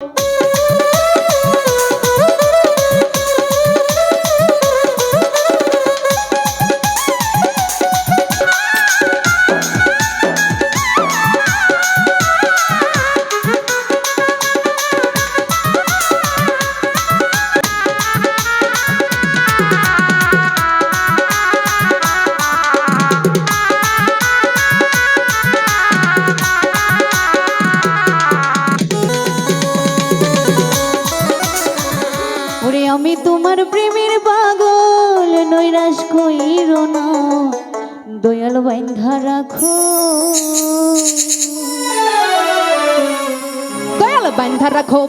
you আমি তোমার প্রেমের পাগল নৈরাস কইর না। দয়াল বাইন্ধা রাখো। দয়াল বাইন্ধা রাখো।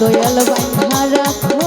দয়াল বাঁধা রাখো